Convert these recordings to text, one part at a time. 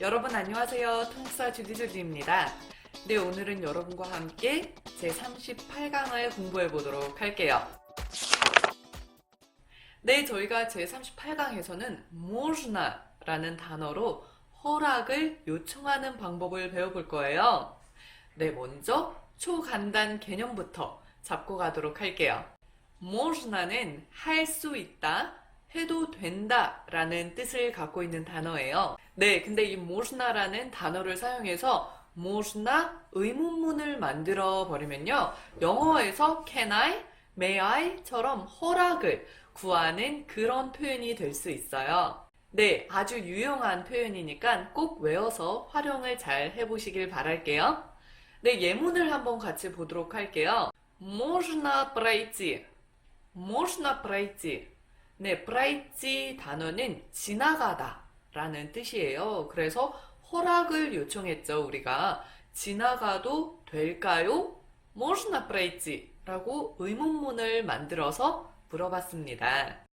여러분 안녕하세요. 통사 주디주디입니다. 네, 오늘은 여러분과 함께 제 38강을 공부해 보도록 할게요. 네, 저희가 제 38강에서는 모르나라는 단어로 허락을 요청하는 방법을 배워볼 거예요. 네, 먼저 초간단 개념부터 잡고 가도록 할게요. 모르나는 할 수 있다, 해도 된다 라는 뜻을 갖고 있는 단어예요. 네, 근데 이 모르나라는 단어를 사용해서 모르나 의문문을 만들어 버리면요. 영어에서 can I, may I처럼 허락을 구하는 그런 표현이 될 수 있어요. 네, 아주 유용한 표현이니까 꼭 외워서 활용을 잘 해보시길 바랄게요. 네, 예문을 한번 같이 보도록 할게요. Можно пройти. Можно пройти. 네, 프라이치 단어는 지나가다 라는 뜻이에요. 그래서 허락을 요청했죠. 우리가 지나가도 될까요? 모르나 프라이치 라고 의문문을 만들어서 물어봤습니다.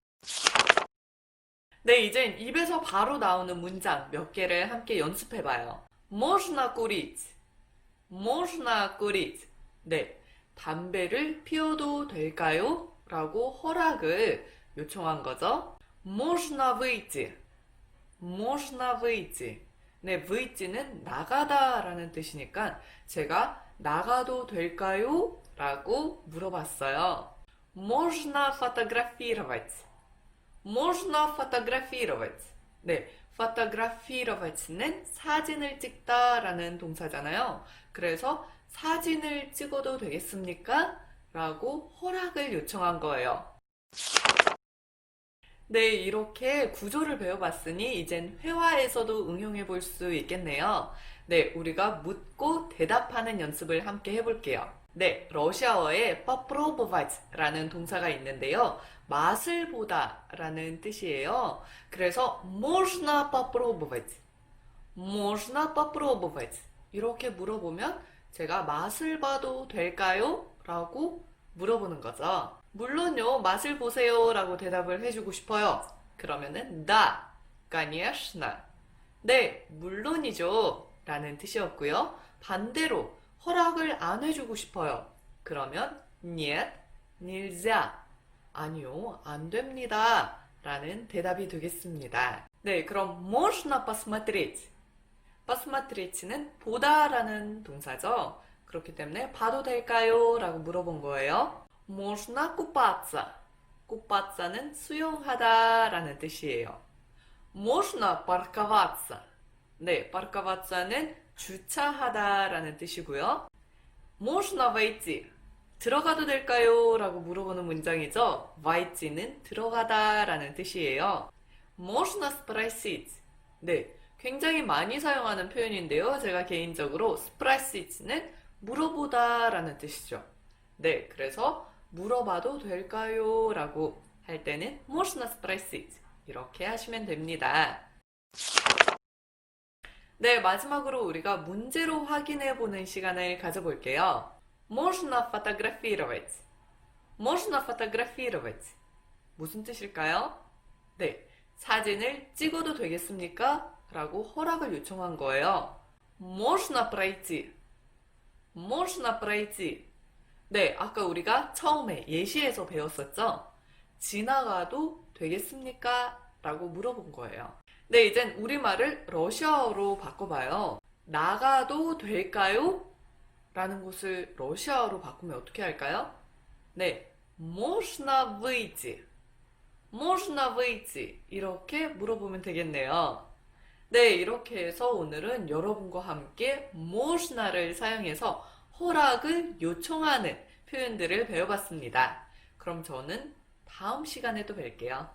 네, 이젠 입에서 바로 나오는 문장 몇 개를 함께 연습해봐요. 모르나 꾸리지 모르나 꾸리지 네, 담배를 피워도 될까요? 라고 허락을 요청한 거죠. можно выйти. можно выйти. 네, выйti는 나가다 라는 뜻이니까 제가 나가도 될까요? 라고 물어봤어요. можно фотографировать. можно фотографировать. 네, фотографироват는 사진을 찍다라는 동사잖아요. 그래서 사진을 찍어도 되겠습니까? 라고 허락을 요청한 거예요. 네, 이렇게 구조를 배워봤으니 이젠 회화에서도 응용해 볼 수 있겠네요. 네, 우리가 묻고 대답하는 연습을 함께 해볼게요. 네, 러시아어에 попробовать 라는 동사가 있는데요. 맛을 보다 라는 뜻이에요. 그래서 можно попробовать? можно попробовать? 이렇게 물어보면 제가 맛을 봐도 될까요? 라고 물어보는 거죠. 물론요, 맛을 보세요 라고 대답을 해주고 싶어요. 그러면은, 나, 가니아시나. 네, 물론이죠. 라는 뜻이었고요. 반대로, 허락을 안 해주고 싶어요. 그러면, 니엣, 닐자. 아니요, 안 됩니다. 라는 대답이 되겠습니다. 네, 그럼 모시나 파스마트리츠. 파스마트리츠는 보다라는 동사죠. 그렇기 때문에 봐도 될까요? 라고 물어본 거예요. Можно купаться? купаца는 수영하다 라는 뜻이에요. Можно парковаться? 네, парковаца는 주차하다 라는 뜻이고요. Можно войти? 들어가도 될까요? 라고 물어보는 문장이죠. войti는 들어가다 라는 뜻이에요. Можно спросить? 네, 굉장히 많이 사용하는 표현인데요. 제가 개인적으로 스프라시츠는 물어보다라는 뜻이죠. 네, 그래서 물어봐도 될까요? 라고 할 때는 можно спросить 이렇게 하시면 됩니다. 네, 마지막으로 우리가 문제로 확인해 보는 시간을 가져볼게요. Можно фотографировать? Можно фотографировать? 무슨 뜻일까요? 네, 사진을 찍어도 되겠습니까? 라고 허락을 요청한 거예요. Можно пройти? Можно пройти? 네, 아까 우리가 처음에 예시에서 배웠었죠? 지나가도 되겠습니까? 라고 물어본 거예요. 네, 이젠 우리말을 러시아어로 바꿔봐요. 나가도 될까요? 라는 것을 러시아어로 바꾸면 어떻게 할까요? 네, можно выйти? можно выйти? 이렇게 물어보면 되겠네요. 네, 이렇게 해서 오늘은 여러분과 함께 motiona를 사용해서 허락을 요청하는 표현들을 배워봤습니다. 그럼 저는 다음 시간에 또 뵐게요.